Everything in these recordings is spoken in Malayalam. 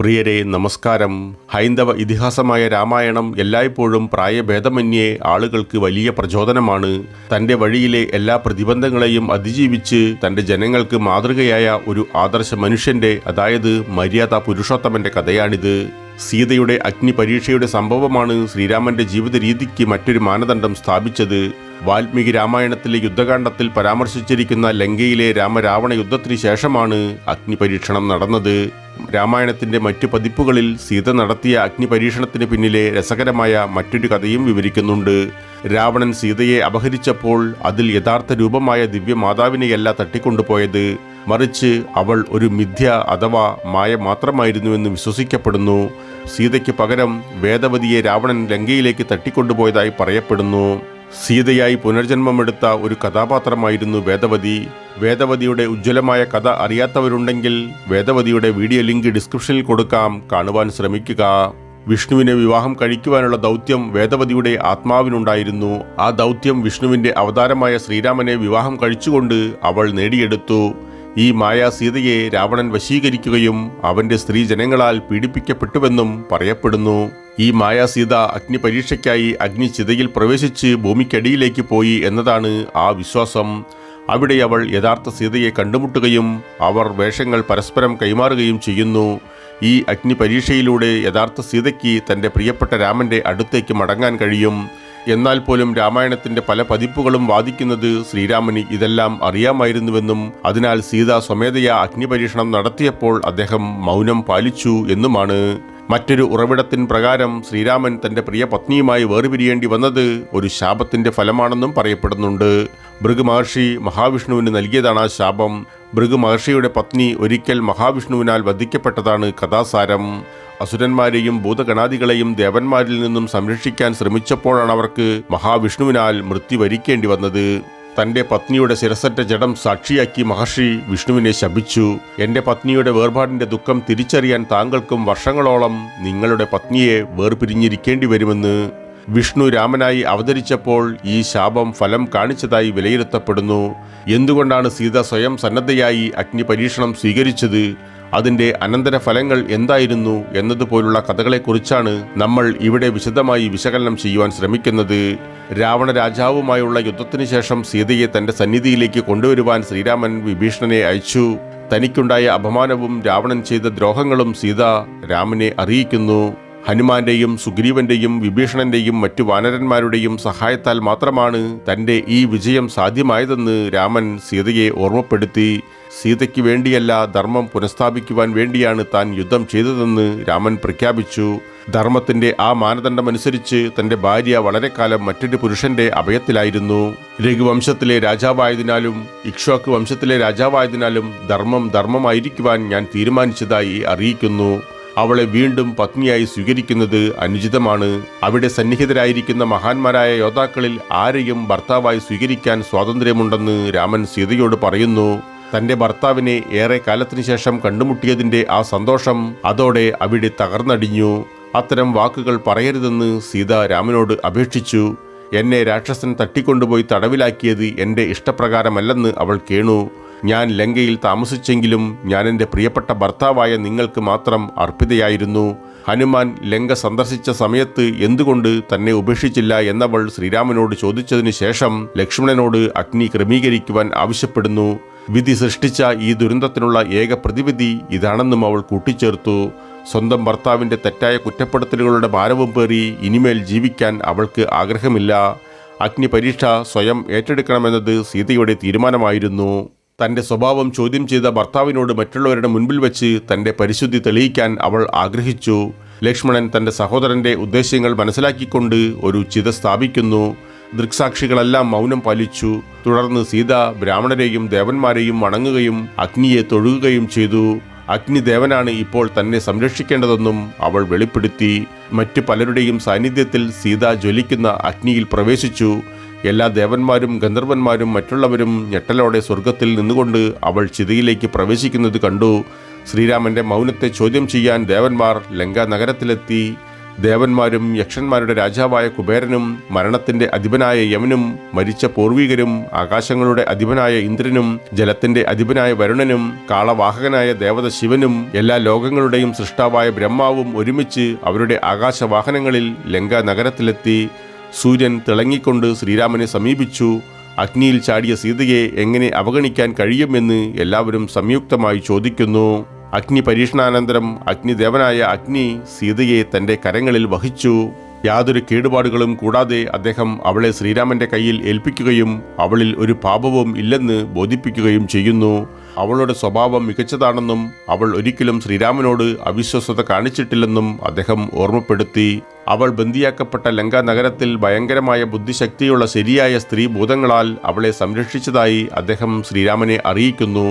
പ്രിയരെ നമസ്കാരം. ഹൈന്ദവ ഇതിഹാസമായ രാമായണം എല്ലായ്പ്പോഴും പ്രായഭേദമന്യേ ആളുകൾക്ക് വലിയ പ്രചോദനമാണ്. തന്റെ വഴിയിലെ എല്ലാ പ്രതിബന്ധങ്ങളെയും അതിജീവിച്ച് തന്റെ ജനങ്ങൾക്ക് മാതൃകയായ ഒരു ആദർശ മനുഷ്യന്റെ അതായത് മര്യാദ പുരുഷോത്തമന്റെ കഥയാണിത്. സീതയുടെ അഗ്നി പരീക്ഷയുടെ സംഭവമാണ് ശ്രീരാമന്റെ ജീവിത രീതിക്ക് മറ്റൊരു മാനദണ്ഡം സ്ഥാപിച്ചത്. വാൽമീകി രാമായണത്തിലെ യുദ്ധകാണ്ഡത്തിൽ പരാമർശിച്ചിരിക്കുന്ന ലങ്കയിലെ രാമരാവണ യുദ്ധത്തിന് ശേഷമാണ് അഗ്നിപരീക്ഷണം നടന്നത്. രാമായണത്തിന്റെ മറ്റു പതിപ്പുകളിൽ സീത നടത്തിയ അഗ്നിപരീക്ഷണത്തിന് പിന്നിലെ രസകരമായ മറ്റൊരു കഥയും വിവരിക്കുന്നുണ്ട്. രാവണൻ സീതയെ അപഹരിച്ചപ്പോൾ അതിൽ യഥാർത്ഥ രൂപമായ ദിവ്യമാതാവിനെയല്ല തട്ടിക്കൊണ്ടുപോയത്. മറിച്ച് അവൾ ഒരു മിഥ്യ അഥവാ മായ മാത്രമായിരുന്നുവെന്ന് വിശ്വസിക്കപ്പെടുന്നു. സീതയ്ക്ക് പകരം വേദവതിയെ രാവണൻ ലങ്കയിലേക്ക് തട്ടിക്കൊണ്ടുപോയതായി പറയപ്പെടുന്നു. സീതയായി പുനർജന്മമെടുത്ത ഒരു കഥാപാത്രമായിരുന്നു വേദവതി. വേദവതിയുടെ ഉജ്ജ്വലമായ കഥ അറിയാത്തവരുണ്ടെങ്കിൽ വേദവതിയുടെ വീഡിയോ ലിങ്ക് ഡിസ്ക്രിപ്ഷനിൽ കൊടുക്കാം. കാണുവാൻ ശ്രമിക്കുക. വിഷ്ണുവിനെ വിവാഹം കഴിക്കുവാനുള്ള ദൗത്യം വേദവതിയുടെ ആത്മാവിനുണ്ടായിരുന്നു. ആ ദൗത്യം വിഷ്ണുവിന്റെ അവതാരമായ ശ്രീരാമനെ വിവാഹം കഴിച്ചുകൊണ്ട് അവൾ നേടിയെടുത്തു. ഈ മായാ സീതയെ രാവണൻ വശീകരിക്കുകയും അവന്റെ സ്ത്രീ ജനങ്ങളാൽ പീഡിപ്പിക്കപ്പെട്ടുവെന്നും പറയപ്പെടുന്നു. ഈ മായാസീത അഗ്നി പരീക്ഷയ്ക്കായി അഗ്നി ചിതയിൽ പ്രവേശിച്ച് ഭൂമിക്കടിയിലേക്ക് പോയി എന്നതാണ് ആ വിശ്വാസം. അവിടെ അവൾ യഥാർത്ഥ സീതയെ കണ്ടുമുട്ടുകയും അവർ വേഷങ്ങൾ പരസ്പരം കൈമാറുകയും ചെയ്യുന്നു. ഈ അഗ്നി പരീക്ഷയിലൂടെ യഥാർത്ഥ സീതയ്ക്ക് തന്റെ പ്രിയപ്പെട്ട രാമന്റെ അടുത്തേക്ക് മടങ്ങാൻ കഴിയും. എന്നാൽ പോലും രാമായണത്തിന്റെ പല പതിപ്പുകളും വാദിക്കുന്നത് ശ്രീരാമന് ഇതെല്ലാം അറിയാമായിരുന്നുവെന്നും അതിനാൽ സീത സ്വമേധയാ അഗ്നിപരീക്ഷണം നടത്തിയപ്പോൾ അദ്ദേഹം മൗനം പാലിച്ചു എന്നുമാണ്. മറ്റൊരു ഉറവിടത്തിൻ പ്രകാരം ശ്രീരാമൻ തന്റെ പ്രിയ പത്നിയുമായി വേർപിരിയേണ്ടി വന്നത് ഒരു ശാപത്തിന്റെ ഫലമാണെന്നും പറയപ്പെടുന്നുണ്ട്. ഭൃഗു മഹർഷി മഹാവിഷ്ണുവിന് നൽകിയതാണ് ആ ശാപം. ഭൃഗു മഹർഷിയുടെ പത്നി ഒരിക്കൽ മഹാവിഷ്ണുവിനാൽ വധിക്കപ്പെട്ടതാണ് കഥാസാരം. അസുരന്മാരെയും ഭൂതഗണാദികളെയും ദേവന്മാരിൽ നിന്നും സംരക്ഷിക്കാൻ ശ്രമിച്ചപ്പോഴാണ് അവർക്ക് മഹാവിഷ്ണുവിനാൽ മൃത്യു വരിക്കേണ്ടി വന്നത്. തന്റെ പത്നിയുടെ ശിരസറ്റ ജഡം സാക്ഷിയാക്കി മഹർഷി വിഷ്ണുവിനെ ശപിച്ചു. എന്റെ പത്നിയുടെ വേർപാടിന്റെ ദുഃഖം തിരിച്ചറിയാൻ താങ്കൾക്കും വർഷങ്ങളോളം നിങ്ങളുടെ പത്നിയെ വേർപിരിഞ്ഞിരിക്കേണ്ടി വരുമെന്ന് വിഷ്ണു രാമനായി അവതരിച്ചപ്പോൾ ഈ ശാപം ഫലം കാണിച്ചതായി വിലയിരുത്തപ്പെടുന്നു. എന്തുകൊണ്ടാണ് സീത സ്വയം സന്നദ്ധയായി അഗ്നി പരീക്ഷണം സ്വീകരിച്ചത്? അതിന്റെ അനന്തരഫലങ്ങൾ എന്തായിരുന്നു എന്നതുപോലുള്ള കഥകളെക്കുറിച്ചാണ് നമ്മൾ ഇവിടെ വിശദമായി വിശകലനം ചെയ്യുവാൻ ശ്രമിക്കുന്നത്. രാവണ രാജാവുമായുള്ള യുദ്ധത്തിനു ശേഷം സീതയെ തന്റെ സന്നിധിയിലേക്ക് കൊണ്ടുവരുവാൻ ശ്രീരാമൻ വിഭീഷണനെ അയച്ചു. തനിക്കുണ്ടായ അപമാനവും രാവണൻ ചെയ്ത ദ്രോഹങ്ങളും സീത രാമനെ അറിയിക്കുന്നു. ഹനുമാന്റെയും സുഗ്രീവന്റെയും വിഭീഷണന്റെയും മറ്റു വാനരന്മാരുടെയും സഹായത്താൽ മാത്രമാണ് തന്റെ ഈ വിജയം സാധ്യമായതെന്ന് രാമൻ സീതയെ ഓർമ്മപ്പെടുത്തി. സീതയ്ക്ക് വേണ്ടിയല്ല ധർമ്മം പുനഃസ്ഥാപിക്കുവാൻ വേണ്ടിയാണ് താൻ യുദ്ധം ചെയ്തതെന്ന് രാമൻ പ്രഖ്യാപിച്ചു. ധർമ്മത്തിന്റെ ആ മാനദണ്ഡമനുസരിച്ച് തന്റെ ഭാര്യ വളരെ കാലം മറ്റൊരു പുരുഷന്റെ അഭയത്തിലായിരുന്നു. രഘുവംശത്തിലെ രാജാവായതിനാലും ഇക്ഷ്വാക്ക് വംശത്തിലെ രാജാവായതിനാലും ധർമ്മം ധർമ്മമായിരിക്കുവാൻ ഞാൻ തീരുമാനിച്ചതായി അറിയിക്കുന്നു. അവളെ വീണ്ടും പത്നിയായി സ്വീകരിക്കുന്നത് അനുചിതമാണ്. അവിടെ സന്നിഹിതരായിരിക്കുന്ന മഹാന്മാരായ യോദ്ധാക്കളിൽ ആരെയും ഭർത്താവായി സ്വീകരിക്കാൻ സ്വാതന്ത്ര്യമുണ്ടെന്ന് രാമൻ സീതയോട് പറയുന്നു. തന്റെ ഭർത്താവിനെ ഏറെ കാലത്തിനു ശേഷം കണ്ടുമുട്ടിയതിന്റെ ആ സന്തോഷം അതോടെ അവിടെ തകർന്നടിഞ്ഞു. അത്തരം വാക്കുകൾ പറയരുതെന്ന് സീത രാമനോട് അപേക്ഷിച്ചു. എന്നെ രാക്ഷസൻ തട്ടിക്കൊണ്ടുപോയി തടവിലാക്കിയത് എന്റെ ഇഷ്ടപ്രകാരമല്ലെന്ന് അവൾ കേണു. ഞാൻ ലങ്കയിൽ താമസിച്ചെങ്കിലും ഞാൻ എന്റെ പ്രിയപ്പെട്ട ഭർത്താവായ നിങ്ങൾക്ക് മാത്രം അർപ്പിതയായിരുന്നു. ഹനുമാൻ ലങ്ക സന്ദർശിച്ച സമയത്ത് എന്തുകൊണ്ട് തന്നെ ഉപേക്ഷിച്ചില്ല എന്നവൾ ശ്രീരാമനോട് ചോദിച്ചതിന് ശേഷം ലക്ഷ്മണനോട് അഗ്നി ക്രമീകരിക്കുവാൻ ആവശ്യപ്പെടുന്നു. വിധി സൃഷ്ടിച്ച ഈ ദുരന്തത്തിനുള്ള ഏക പ്രതിവിധി ഇതാണെന്നും അവൾ കൂട്ടിച്ചേർത്തു. സ്വന്തം ഭർത്താവിന്റെ തെറ്റായ കുറ്റപ്പെടുത്തലുകളുടെ ഭാരവും പേറി ഇനിമേൽ ജീവിക്കാൻ അവൾക്ക് ആഗ്രഹമില്ല. അഗ്നിപരീക്ഷ സ്വയം ഏറ്റെടുക്കണമെന്നത് സീതയുടെ തീരുമാനമായിരുന്നു. തന്റെ സ്വഭാവം ചോദ്യം ചെയ്ത ഭർത്താവിനോട് മറ്റുള്ളവരുടെ മുൻപിൽ വെച്ച് തന്റെ പരിശുദ്ധി തെളിയിക്കാൻ അവൾ ആഗ്രഹിച്ചു. ലക്ഷ്മണൻ തന്റെ സഹോദരന്റെ ഉദ്ദേശ്യങ്ങൾ മനസ്സിലാക്കിക്കൊണ്ട് ഒരു ചിത സ്ഥാപിക്കുന്നു. ദൃക്സാക്ഷികളെല്ലാം മൗനം പാലിച്ചു. തുടർന്ന് സീത ബ്രാഹ്മണരെയും ദേവന്മാരെയും വണങ്ങുകയും അഗ്നിയെ തൊഴുകുകയും ചെയ്തു. അഗ്നിദേവനാണ് ഇപ്പോൾ തന്നെ സംരക്ഷിക്കേണ്ടതെന്നും അവൾ വെളിപ്പെടുത്തി. മറ്റു പലരുടെയും സാന്നിധ്യത്തിൽ സീത ജ്വലിക്കുന്ന അഗ്നിയിൽ പ്രവേശിച്ചു. എല്ലാ ദേവന്മാരും ഗന്ധർവന്മാരും മറ്റുള്ളവരും ഞെട്ടലോടെ സ്വർഗത്തിൽ നിന്നുകൊണ്ട് അവൾ ചിതയിലേക്ക് പ്രവേശിക്കുന്നത് കണ്ടു. ശ്രീരാമന്റെ മൗനത്തെ ചോദ്യം ചെയ്യാൻ ദേവന്മാർ ലങ്ക നഗരത്തിലെത്തി. ദേവന്മാരും യക്ഷന്മാരുടെ രാജാവായ കുബേരനും മരണത്തിന്റെ അധിപനായ യമനും മരിച്ച പൂർവികരും ആകാശങ്ങളുടെ അധിപനായ ഇന്ദ്രനും ജലത്തിന്റെ അധിപനായ വരുണനും കാളവാഹകനായ ദേവത ശിവനും എല്ലാ ലോകങ്ങളുടെയും സൃഷ്ടാവായ ബ്രഹ്മാവും ഒരുമിച്ച് അവരുടെ ആകാശവാഹനങ്ങളിൽ ലങ്ക നഗരത്തിലെത്തി. സൂര്യൻ തിളങ്ങിക്കൊണ്ട് ശ്രീരാമനെ സമീപിച്ചു. അഗ്നിയിൽ ചാടിയ സീതയെ എങ്ങനെ അവഗണിക്കാൻ കഴിയുമെന്ന് എല്ലാവരും സംയുക്തമായി ചോദിക്കുന്നു. അഗ്നി പരീക്ഷണാനന്തരം അഗ്നിദേവനായ അഗ്നി സീതയെ തന്റെ കരങ്ങളിൽ വഹിച്ചു. യാതൊരു കേടുപാടുകളും കൂടാതെ അദ്ദേഹം അവളെ ശ്രീരാമന്റെ കയ്യിൽ ഏൽപ്പിക്കുകയും അവളിൽ ഒരു പാപവും ഇല്ലെന്ന് ബോധിപ്പിക്കുകയും ചെയ്യുന്നു. അവളുടെ സ്വഭാവം മികച്ചതാണെന്നും അവൾ ഒരിക്കലും ശ്രീരാമനോട് അവിശ്വസത കാണിച്ചിട്ടില്ലെന്നും അദ്ദേഹം ഓർമ്മപ്പെടുത്തി. അവൾ ബന്ദിയാക്കപ്പെട്ട ലങ്ക നഗരത്തിൽ ഭയങ്കരമായ ബുദ്ധിശക്തിയുള്ള ശരിയായ സ്ത്രീ ഭൂതങ്ങളാൽ അവളെ സംരക്ഷിച്ചതായി അദ്ദേഹം ശ്രീരാമനെ അറിയിക്കുന്നു.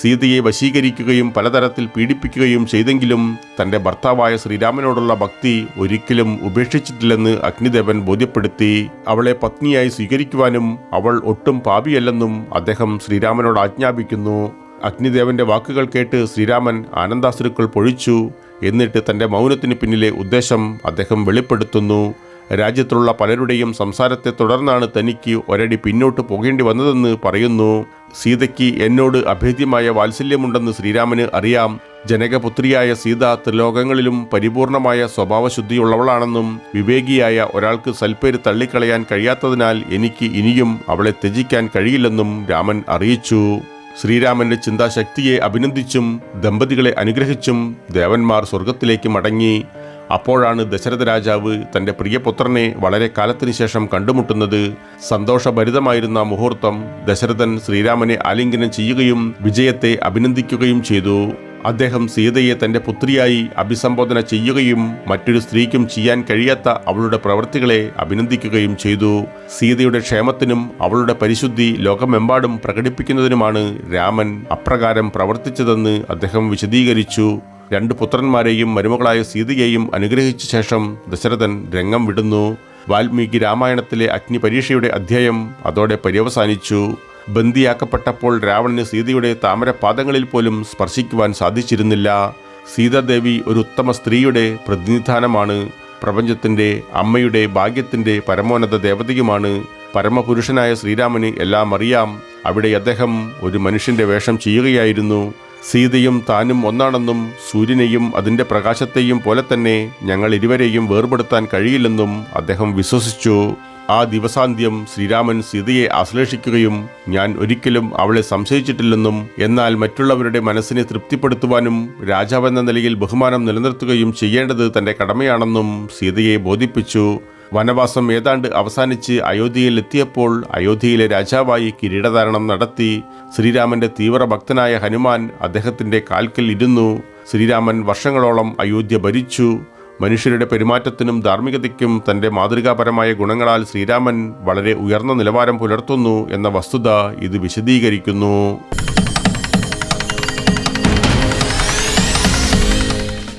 സീതയെ വശീകരിക്കുകയും പലതരത്തിൽ പീഡിപ്പിക്കുകയും ചെയ്തെങ്കിലും തന്റെ ഭർത്താവായ ശ്രീരാമനോടുള്ള ഭക്തി ഒരിക്കലും ഉപേക്ഷിച്ചിട്ടില്ലെന്ന് അഗ്നിദേവൻ ബോധ്യപ്പെടുത്തി അവളെ പത്നിയായി സ്വീകരിക്കുവാനും അവൾ ഒട്ടും പാപിയല്ലെന്നും അദ്ദേഹം ശ്രീരാമനോട് ആജ്ഞാപിക്കുന്നു. അഗ്നിദേവന്റെ വാക്കുകൾ കേട്ട് ശ്രീരാമൻ ആനന്ദാശ്രുക്കൾ പൊഴിച്ചു. എന്നിട്ട് തന്റെ മൗനത്തിന് പിന്നിലെ ഉദ്ദേശം അദ്ദേഹം വെളിപ്പെടുത്തുന്നു. രാജ്യത്തുള്ള പലരുടെയും സംസാരത്തെ തുടർന്നാണ് തനിക്ക് ഒരടി പിന്നോട്ട് പോകേണ്ടി വന്നതെന്ന് പറയുന്നു. സീതയ്ക്ക് എന്നോട് അഭേദ്യമായ വാത്സല്യമുണ്ടെന്ന് ശ്രീരാമന് അറിയാം. ജനകപുത്രിയായ സീത ത്രിലോകങ്ങളിലും പരിപൂർണമായ സ്വഭാവശുദ്ധിയുള്ളവളാണെന്നും വിവേകിയായ ഒരാൾക്ക് സൽപ്പേര് തള്ളിക്കളയാൻ കഴിയാത്തതിനാൽ എനിക്ക് ഇനിയും അവളെ ത്യജിക്കാൻ കഴിയില്ലെന്നും രാമൻ അറിയിച്ചു. ശ്രീരാമന്റെ ചിന്താശക്തിയെ അഭിനന്ദിച്ചും ദമ്പതികളെ അനുഗ്രഹിച്ചും ദേവന്മാർ സ്വർഗത്തിലേക്ക് മടങ്ങി. അപ്പോഴാണ് ദശരഥ രാജാവ് തന്റെ പ്രിയപുത്രനെ വളരെ കാലത്തിനു ശേഷം കണ്ടുമുട്ടുന്നത്. സന്തോഷഭരിതമായിരുന്ന മുഹൂർത്തം ദശരഥൻ ശ്രീരാമനെ ആലിംഗനം ചെയ്യുകയും വിജയത്തെ അഭിനന്ദിക്കുകയും ചെയ്തു. അദ്ദേഹം സീതയെ തന്റെ പുത്രിയായി അഭിസംബോധന ചെയ്യുകയും മറ്റൊരു സ്ത്രീക്കും ചെയ്യാൻ കഴിയാത്ത അവളുടെ പ്രവൃത്തികളെ അഭിനന്ദിക്കുകയും ചെയ്തു. സീതയുടെ ക്ഷേമത്തിനും അവളുടെ പരിശുദ്ധി ലോകമെമ്പാടും പ്രകടിപ്പിക്കുന്നതിനുമാണ് രാമൻ അപ്രകാരം പ്രവർത്തിച്ചതെന്ന് അദ്ദേഹം വിശദീകരിച്ചു. രണ്ട് പുത്രന്മാരെയും മരുമകളായ സീതയെയും അനുഗ്രഹിച്ച ശേഷം ദശരഥൻ രംഗം വിടുന്നു. വാൽമീകി രാമായണത്തിലെ അഗ്നി പരീക്ഷയുടെ അധ്യായം അതോടെ പര്യവസാനിച്ചു. ബന്ദിയാക്കപ്പെട്ടപ്പോൾ രാവണന് സീതയുടെ താമരപാദങ്ങളിൽ പോലും സ്പർശിക്കുവാൻ സാധിച്ചിരുന്നില്ല. സീതാദേവി ഒരു ഉത്തമ സ്ത്രീയുടെ പ്രതിനിധാനമാണ്. പ്രപഞ്ചത്തിന്റെ അമ്മയുടെ ഭാഗ്യത്തിന്റെ പരമോന്നത ദേവതയുമാണ്. പരമപുരുഷനായ ശ്രീരാമന് എല്ലാം അറിയാം. അവിടെ അദ്ദേഹം ഒരു മനുഷ്യന്റെ വേഷം ചെയ്യുകയായിരുന്നു. സീതയും താനും ഒന്നാണെന്നും സൂര്യനെയും അതിന്റെ പ്രകാശത്തെയും പോലെ തന്നെ ഞങ്ങൾ ഇരുവരെയും വേർപെടുത്താൻ കഴിയില്ലെന്നും അദ്ദേഹം വിശ്വസിച്ചു. ആ ദിവസാന്ത്യം ശ്രീരാമൻ സീതയെ ആശ്ലേഷിക്കുകയും ഞാൻ ഒരിക്കലും അവളെ സംശയിച്ചിട്ടില്ലെന്നും എന്നാൽ മറ്റുള്ളവരുടെ മനസ്സിനെ തൃപ്തിപ്പെടുത്തുവാനും രാജാവെന്ന നിലയിൽ ബഹുമാനം നിലനിർത്തുകയും ചെയ്യേണ്ടത് തന്റെ കടമയാണെന്നും സീതയെ ബോധിപ്പിച്ചു. വനവാസം ഏതാണ്ട് അവസാനിച്ച് അയോധ്യയിൽ എത്തിയപ്പോൾ അയോധ്യയിലെ രാജാവായി കിരീടധാരണം നടത്തി ശ്രീരാമന്റെ തീവ്രഭക്തനായ ഹനുമാൻ അദ്ദേഹത്തിന്റെ കാൽക്കൽ ഇരുന്നു. ശ്രീരാമൻ വർഷങ്ങളോളം അയോധ്യ ഭരിച്ചു. മനുഷ്യരുടെ പെരുമാറ്റത്തിനും ധാർമ്മികതയ്ക്കും തന്റെ മാതൃകാപരമായ ഗുണങ്ങളാൽ ശ്രീരാമൻ വളരെ ഉയർന്ന നിലവാരം പുലർത്തുന്നു എന്ന വസ്തുത ഇത് വിശദീകരിക്കുന്നു.